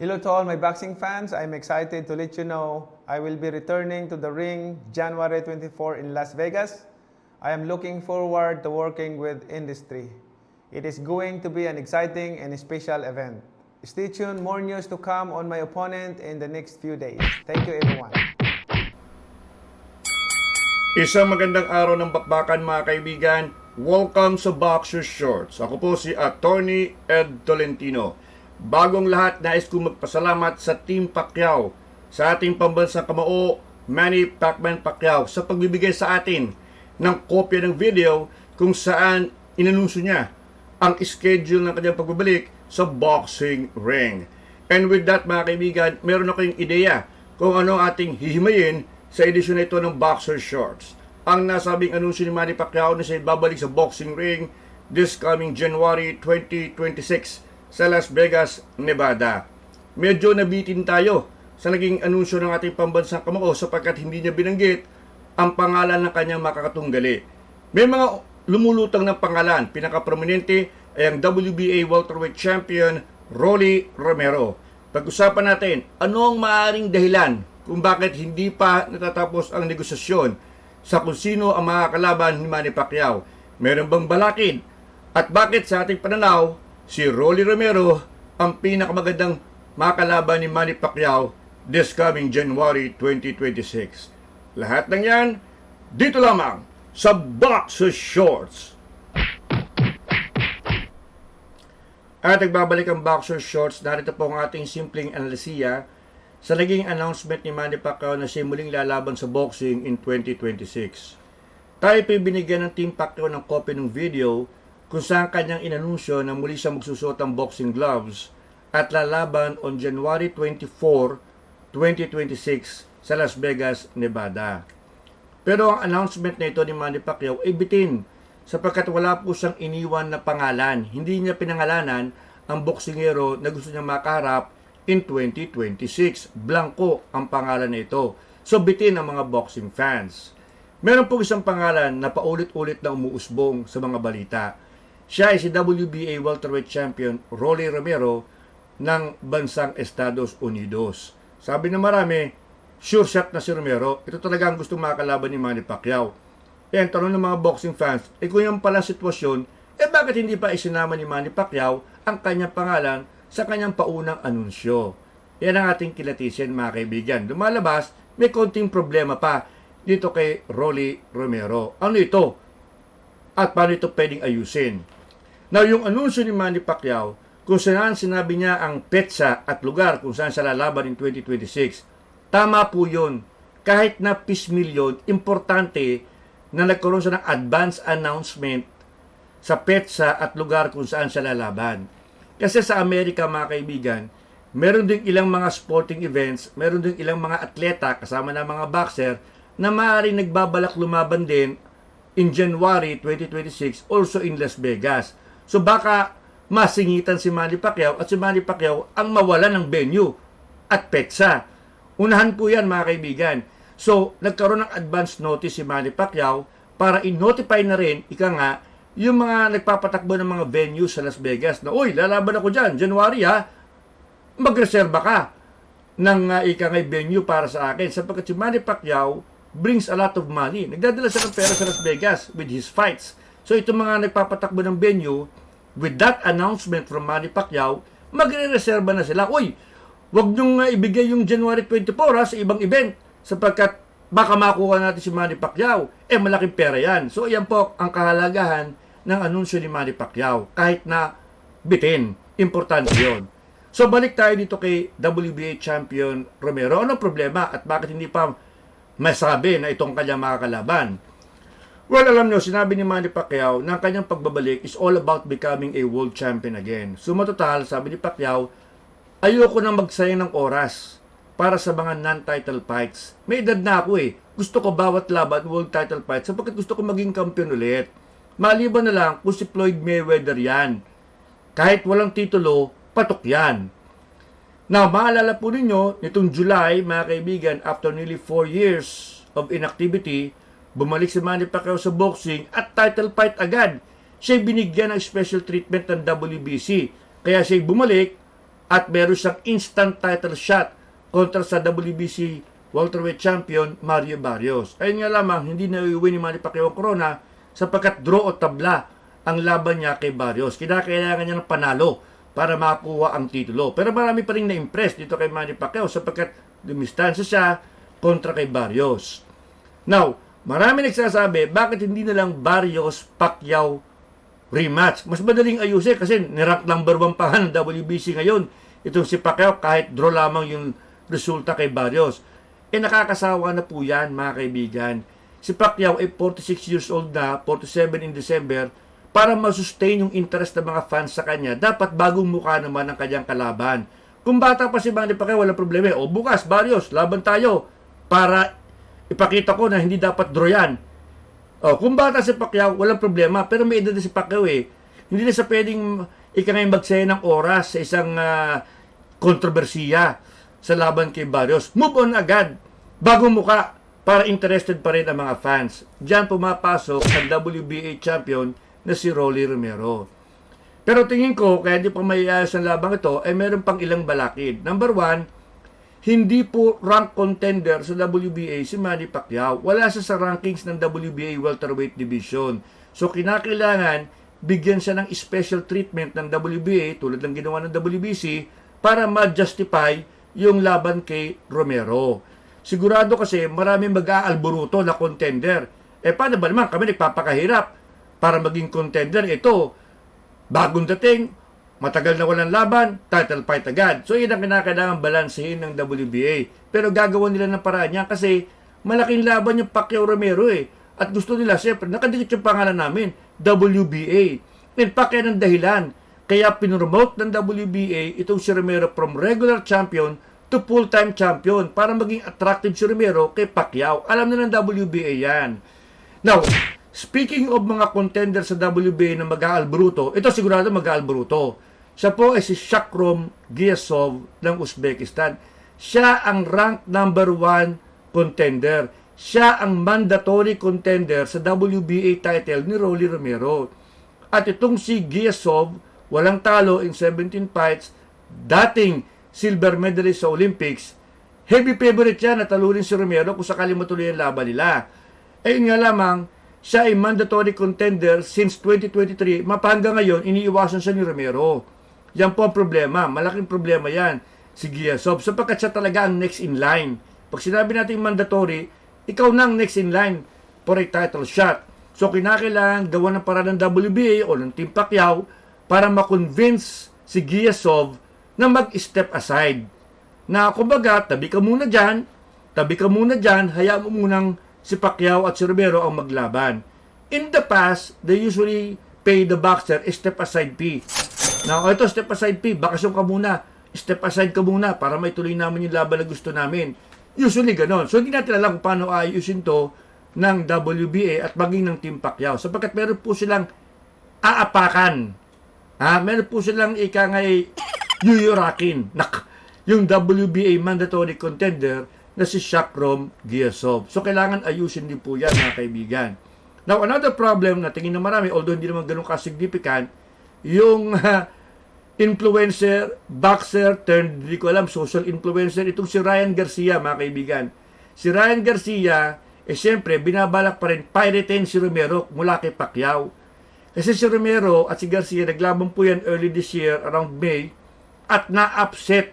Hello to all my boxing fans. I'm excited to let you know I will be returning to the ring January 24 in Las Vegas. I am looking forward to working with industry. It is going to be an exciting and special event. Stay tuned, more news to come on my opponent in the next few days. Thank you everyone. Isang magandang araw ng bakbakan mga kaibigan. Welcome sa Boxer Shorts. Ako po si Attorney Ed Tolentino. Bagong lahat, nais ko magpasalamat sa Team Pacquiao, sa ating pambansang kamao, Manny Pacman Pacquiao, sa pagbibigay sa atin ng kopya ng video kung saan inanunsyo niya ang schedule ng kanyang pagbabalik sa boxing ring. And with that mga kaibigan, meron ako yung ideya kung ano ang ating hihimayin sa edisyon na ito ng Boxer Shorts. Ang nasabing anunsyo ni Manny Pacquiao na siya babalik sa boxing ring this coming January 2026 sa Las Vegas, Nevada. Medyo nabitin tayo sa naging anunsyo ng ating pambansang kamao sapagkat hindi niya binanggit ang pangalan ng kanyang makakatunggali. May mga lumulutang ng pangalan. Pinaka-prominente ay ang WBA welterweight champion Rolly Romero. Pag-usapan natin, ano ang maaaring dahilan kung bakit hindi pa natatapos ang negosasyon sa kung sino ang mga kalaban ni Manny Pacquiao. Meron bang balakid? At bakit sa ating pananaw, si Rolly Romero ang pinakamagandang makalaban ni Manny Pacquiao this coming January 2026. Lahat ng yan, dito lamang sa Boxer Shorts. At nagbabalik ang Boxer Shorts, narito po ang ating simpleng analisiya sa naging announcement ni Manny Pacquiao na siya muling lalaban sa boxing in 2026. Tayo po binigyan ng Team Pacquiao ng copy ng video kung saan kanyang inanunsyo na muli siya magsusuot ng boxing gloves at lalaban on January 24, 2026 sa Las Vegas, Nevada. Pero ang announcement na ito ni Manny Pacquiao ay bitin sapagkat wala po siyang iniwan na pangalan. Hindi niya pinangalanan ang boksingero na gusto niya makaharap in 2026. Blanco ang pangalan na ito. So bitin ang mga boxing fans. Meron po isang pangalan na paulit-ulit na umuusbong sa mga balita. Siya ay si WBA welterweight champion Rolly Romero ng bansang Estados Unidos. Sabi na marami, sure shot na si Romero. Ito talaga ang gustong makalaban ni Manny Pacquiao. Eh, ang tanong ng mga boxing fans, eh kung yung pala sitwasyon, eh bakit hindi pa isinama ni Manny Pacquiao ang kanyang pangalan sa kanyang paunang anunsyo? Yan ang ating kilatisin mga kaibigan. Lumalabas, may konting problema pa dito kay Rolly Romero. Ano ito? At paano ito pwedeng ayusin? Now, yung anunsyo ni Manny Pacquiao, kung saan sinabi niya ang petsa at lugar kung saan siya lalaban in 2026, tama po yun. Kahit na piecemeal yun, importante na nagkaroon siya ng advance announcement sa petsa at lugar kung saan siya lalaban. Kasi sa Amerika, mga kaibigan, meron ding ilang mga sporting events, meron ding ilang mga atleta kasama ng mga boxer na maaaring nagbabalak lumaban din in January 2026 also in Las Vegas. So baka masingitan si Manny Pacquiao at si Manny Pacquiao ang mawala ng venue at petsa. Unahan po yan mga kaibigan. So nagkaroon ng advance notice si Manny Pacquiao para i-notify na rin, ika nga, yung mga nagpapatakbo ng mga venue sa Las Vegas na, Uy, lalaban ako dyan, January ha, magreserba ka ng uh, ika nga venue para sa akin sapagkat si Manny Pacquiao brings a lot of money. Nagdadala siya ng pera sa Las Vegas with his fights. So itong mga nagpapatakbo ng venue, with that announcement from Manny Pacquiao, magre-reserva na sila. Uy, wag niyong uh, ibigay yung January 24 ha, sa ibang event sapagkat baka makuha natin si Manny Pacquiao. Eh, malaking pera yan. So, yan po ang kahalagahan ng anunsyo ni Manny Pacquiao. Kahit na bitin, importante yon. So, balik tayo dito kay WBA champion Romero. Anong problema at bakit hindi pa masabi na itong kanyang makakalaban? Well, alam nyo, sinabi ni Manny Pacquiao na ang kanyang pagbabalik is all about becoming a world champion again. Sumatotal, sabi ni Pacquiao, ayoko nang magsayang ng oras para sa mga non-title fights. May edad na ako eh. Gusto ko bawat laban world title fight sapagkat gusto ko maging kampiyon ulit. Maliban na lang kung si Floyd Mayweather yan. Kahit walang titulo, patok yan. Now, maalala po ninyo, nitong July, mga kaibigan, after nearly 4 years of inactivity, bumalik si Manny Pacquiao sa boxing at title fight agad. Siya binigyan ng special treatment ng WBC. Kaya siya bumalik at meron siyang instant title shot kontra sa WBC welterweight champion Mario Barrios. Ayun nga lamang, hindi na iuwi ni Manny Pacquiao ang corona sapagkat draw o tabla ang laban niya kay Barrios. Kinakailangan niya ng panalo para makuha ang titulo. Pero marami pa rin na-impress dito kay Manny Pacquiao sapagkat dumistansya siya kontra kay Barrios. Now, marami nagsasabi, bakit hindi na lang Barrios Pacquiao rematch? Mas madaling ayusin kasi nirank number 1 pa ng WBC ngayon. Itong si Pacquiao kahit draw lamang yung resulta kay Barrios. Eh nakakasawa na po yan mga kaibigan. Si Pacquiao ay 46 years old na, 47 in December, para masustain yung interest ng mga fans sa kanya, dapat bagong mukha naman ang kanyang kalaban. Kung bata pa si Manny Pacquiao, walang problema. O bukas, Barrios, laban tayo para ipakita ko na hindi dapat draw yan. O, kung bata si Pacquiao, walang problema. Pero may edad na si Pacquiao eh. Hindi na sa pwedeng ika ngayon magsaya ng oras sa isang ah, kontrobersiya sa laban kay Barrios. Move on agad. Bagong muka para interested pa rin ang mga fans. Diyan pumapasok ang WBA champion na si Rolly Romero. Pero tingin ko, kaya di pa may ayos ang labang ito, ay meron pang ilang balakid. Number one, hindi po rank contender sa WBA si Manny Pacquiao. Wala siya sa rankings ng WBA welterweight division. So kinakailangan bigyan siya ng special treatment ng WBA tulad ng ginawa ng WBC para ma-justify yung laban kay Romero. Sigurado kasi maraming mag-aalboruto na contender. Eh paano ba naman kami nagpapakahirap para maging contender? Ito, bagong dating, matagal na walang laban, title fight agad. So yun ang kinakailangan balansehin ng WBA. Pero gagawa nila ng paraan niya kasi malaking laban yung Pacquiao Romero eh. At gusto nila, siyempre, nakadikit yung pangalan namin, WBA. Fact, yan ang dahilan. Kaya pinromote ng WBA itong si Romero from regular champion to full-time champion para maging attractive si Romero kay Pacquiao. Alam na ng WBA yan. Now, speaking of mga contender sa WBA na mag-aalbruto, ito sigurado mag-aalbruto. Siya po ay si Shakrom Giasov ng Uzbekistan. Siya ang rank number one contender. Siya ang mandatory contender sa WBA title ni Rolly Romero. At itong si Giasov, walang talo in 17 fights, dating silver medalist sa Olympics, heavy favorite yan na talunin si Romero kung sakali matuloy ang laban nila. Ayun nga lamang, siya ay mandatory contender since 2023. Mapanga ngayon, iniiwasan siya ni Romero. Yan po ang problema. Malaking problema yan. Si Giasov. Sapagkat siya talaga ang next in line. Pag sinabi natin mandatory, ikaw na ang next in line for a title shot. So, kinakailangan gawa ng para ng WBA o ng Team Pacquiao para makonvince si Giasov na mag-step aside. Na kumbaga, tabi ka muna dyan, tabi ka muna dyan, hayaan mo munang si Pacquiao at si Romero ang maglaban. In the past, they usually pay the boxer a step aside fee. Now, ito step aside fee, bakasyon ka muna, step aside ka muna para may tuloy namin yung laban na gusto namin. Usually ganon. So, hindi natin alam kung paano ayusin to ng WBA at maging ng Team Pacquiao. Sapagkat meron po silang aapakan. Ha? Meron po silang ika ngay yuyurakin. Nak, yung WBA mandatory contender na si Shakrom Giasov. So, kailangan ayusin din po yan, mga kaibigan. Now, another problem na tingin na marami, although hindi naman ganun ka-significant, yung uh, influencer, boxer, turned, hindi ko alam, social influencer, itong si Ryan Garcia, mga kaibigan. Si Ryan Garcia, eh siyempre, binabalak pa rin piraten si Romero mula kay Pacquiao. Kasi si Romero at si Garcia, naglaban po yan early this year, around May, at na-upset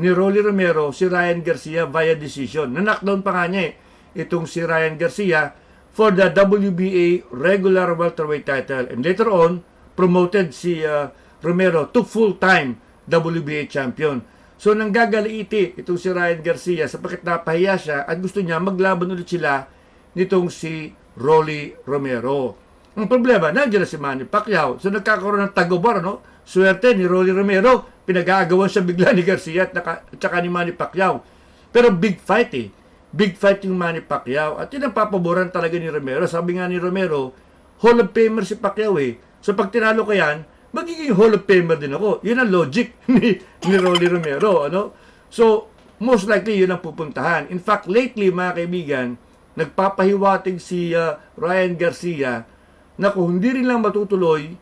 ni Rolly Romero si Ryan Garcia via decision. Na-knockdown pa nga niya eh, itong si Ryan Garcia for the WBA regular welterweight title. And later on, promoted si uh, Romero to full-time WBA champion. So nanggagaliiti itong si Ryan Garcia sapagkat napahiya siya at gusto niya maglaban ulit sila nitong si Rolly Romero. Ang problema, nandiyan na si Manny Pacquiao. So nagkakaroon ng tagobar, no? Swerte ni Rolly Romero, pinag-aagawan siya bigla ni Garcia at, naka, at saka ni Manny Pacquiao. Pero big fight eh. Big fight yung Manny Pacquiao. At yun ang papaboran talaga ni Romero. Sabi nga ni Romero, Hall of Famer si Pacquiao eh. So pag tinalo ko yan, magiging Hall of Famer din ako. Yun ang logic ni, ni Rolly Romero. Ano? So, most likely yun ang pupuntahan. In fact, lately mga kaibigan, nagpapahiwatig si uh, Ryan Garcia na kung hindi rin lang matutuloy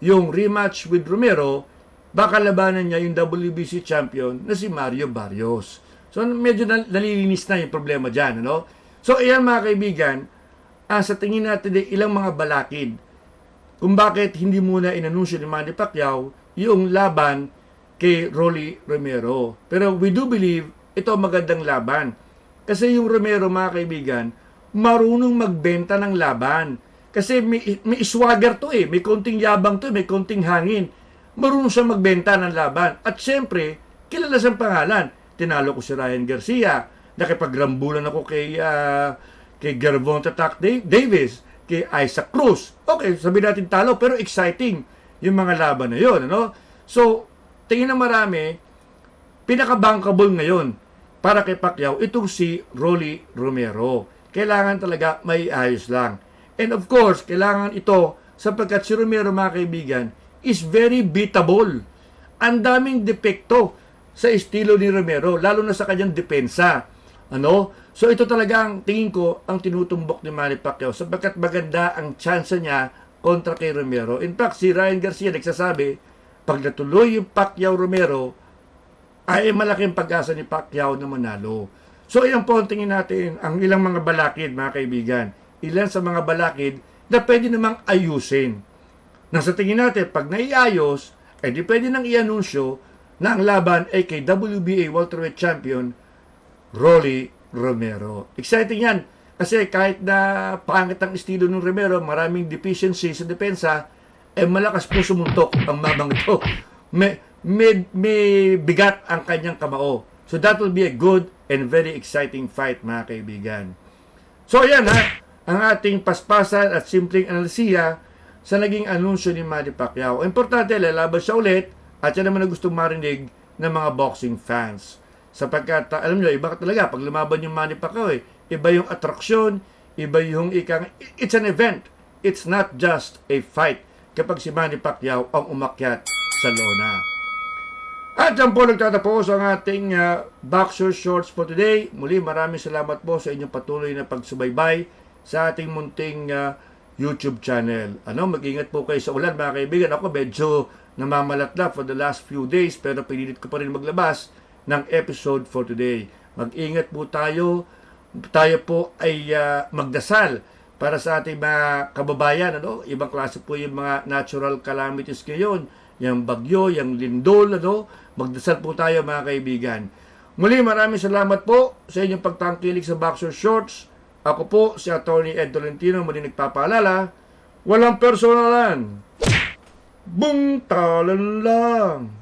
yung rematch with Romero, baka labanan niya yung WBC champion na si Mario Barrios. So medyo nal- nalilinis na yung problema dyan. Ano? So ayan mga kaibigan, ah, sa tingin natin ilang mga balakid kung bakit hindi muna inanunsyo ni Manny Pacquiao yung laban kay Rolly Romero. Pero we do believe ito magandang laban. Kasi yung Romero, mga kaibigan, marunong magbenta ng laban. Kasi may, may swagger to eh. May konting yabang to, may konting hangin. Marunong siya magbenta ng laban. At syempre, kilala sa pangalan. Tinalo ko si Ryan Garcia. Nakipagrambulan ako kay, ah, kay Gervonta Tack Da- Davis, kay Isaac Cruz. Okay, sabihin natin talo, pero exciting yung mga laban na yun. Ano? So, tingin na marami, pinaka-bankable ngayon para kay Pacquiao itong si Rolly Romero. Kailangan talaga may ayos lang. And of course, kailangan ito sapagkat si Romero mga kaibigan is very beatable. Ang daming depekto sa estilo ni Romero, lalo na sa kanyang depensa. Ano? So ito talaga ang tingin ko ang tinutumbok ni Manny Pacquiao sapagkat maganda ang chance niya kontra kay Romero. In fact, si Ryan Garcia nagsasabi, pag natuloy yung Pacquiao-Romero, ay malaking pag-asa ni Pacquiao na manalo. So, ayan po ang tingin natin ang ilang mga balakid, mga kaibigan. Ilan sa mga balakid na pwede namang ayusin. Nasa tingin natin, pag naiayos, ay di pwede nang i-anunsyo na ang laban ay kay WBA welterweight champion Rolly Romero. Exciting yan. Kasi kahit na pangit ang estilo ng Romero, maraming deficiency sa depensa, eh malakas po sumuntok ang mamang ito. May, may, may bigat ang kanyang kamao. So that will be a good and very exciting fight, mga kaibigan. So ayan ha, ang ating paspasan at simpleng analisiya sa naging anunsyo ni Manny Pacquiao. Importante, lalaban siya ulit at yan naman na gustong marinig ng mga boxing fans. Sapagkat, alam nyo, iba talaga pag lumaban yung Manny Pacquiao eh. Iba yung atraksyon, iba yung ikang, it's an event. It's not just a fight kapag si Manny Pacquiao ang umakyat sa lona. At dyan po nagtatapos ang ating uh, Boxer Shorts for today. Muli maraming salamat po sa inyong patuloy na pagsubaybay sa ating munting uh, YouTube channel. Ano, mag-ingat po kayo sa ulan mga kaibigan. Ako medyo namamalatla for the last few days pero pinilit ko pa rin maglabas ng episode for today. Mag-ingat po tayo. Tayo po ay uh, magdasal para sa ating mga kababayan. Ano? Ibang klase po yung mga natural calamities ngayon. Yung bagyo, yung lindol. Ano? Magdasal po tayo mga kaibigan. Muli maraming salamat po sa inyong pagtangkilik sa Boxer Shorts. Ako po si Attorney Ed Tolentino muli nagpapaalala, walang personalan. Bung talan lang.